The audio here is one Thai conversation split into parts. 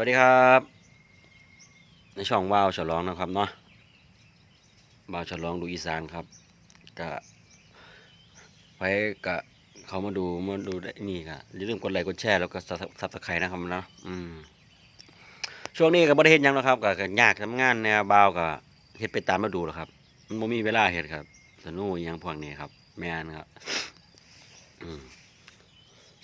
วัสดีครับ ในช่องว่าวฉลองนะครับเนาะว่าวฉลองดูอีสานครับกะไปกะเขามาดูมาดูได้นี่กะอย่าลืมกดไลค์กดแชร์แล้วก็ซับสไครต์นะครับนะอืมช่วงนี้ก็บ่ได้เฮ็ดหยังแล้วครับก็ก็ยากทำงานแนวบ่าวก็เฮ็ดไปตามฤดูแหล้วครับ มันบ่มีเวลาเฮ็ดครับสนุกยังพวกนี้ครับ แม่นครับอืม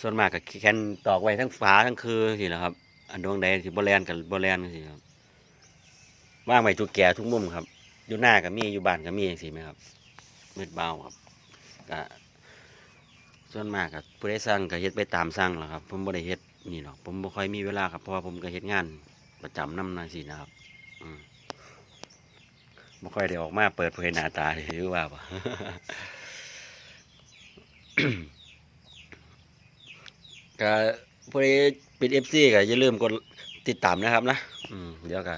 ส่วนมากก็แค่นตอกไว้ทั้งฝาทั้งคือสิแหละครับ อันดวงใดที่บ่แลนกับบ่แลนจังซี่ครับว่างไว้ทุกแก่ทุกมุมครับ อยู่หน้าก็มีอยู่บ้านก็มีจังซี่ไหมครับมืดเบาครับก็ส่วนมากก็ผู้ใดสั่งก็เฮ็ดไปตามสั่งแหละครับผมบ่ได้เฮ็ดนี่หรอกผมบ่ค่อยมีเวลาครับเพราะว่าผมก็เฮ็ดงานประจำนำจังซี่นะครับอืมบ่ค่อยได้ออกมาเปิดเผยหน้าตาเลยหรือว่าบ่ก็ ผู้ใดเป็น FC ก็อย่าลืมกดติดตามนะครับนะอืมเดี๋ยวก็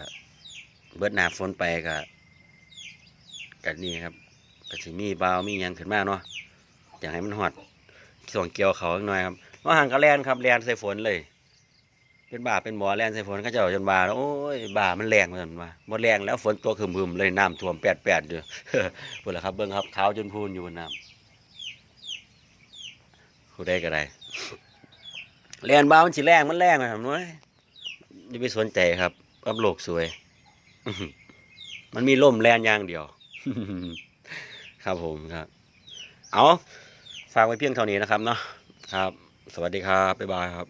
เบิดหนาฝนไปก็ก็นี่ครับก็สิมีบาวมีหยังขึ้นมาเนาะอยากให้มันฮอดส่วงเกี่ยวเขาหน่อยครับว่าห่างก็แลนครับแลนใส่ฝนเลย เป็นบ่าเป็นบ่อแลนใส่ฝนเขาเจ้าจนว่าแล้วโอ้ยบ่ามันแรงเหมือนกันว่าบ่แรงแล้วฝนตัวคึมเลยน้ำท่วมแปดๆอยู่พุ่นล่ะครับเบิ่งครับขาจนพูนอยู่บนน้ำผู้ใดก็ได้ แรงบ้ามันสิแรงมันแรงนะครับน้อยอย่าไปสนใจครับรับโลกสวย มันมีล่มแรงอย่างเดียว ครับผมครับ เอาฝากไว้เพียงเท่านี้นะครับเนาะครับ สวัสดีครับบ๊ายบายครับ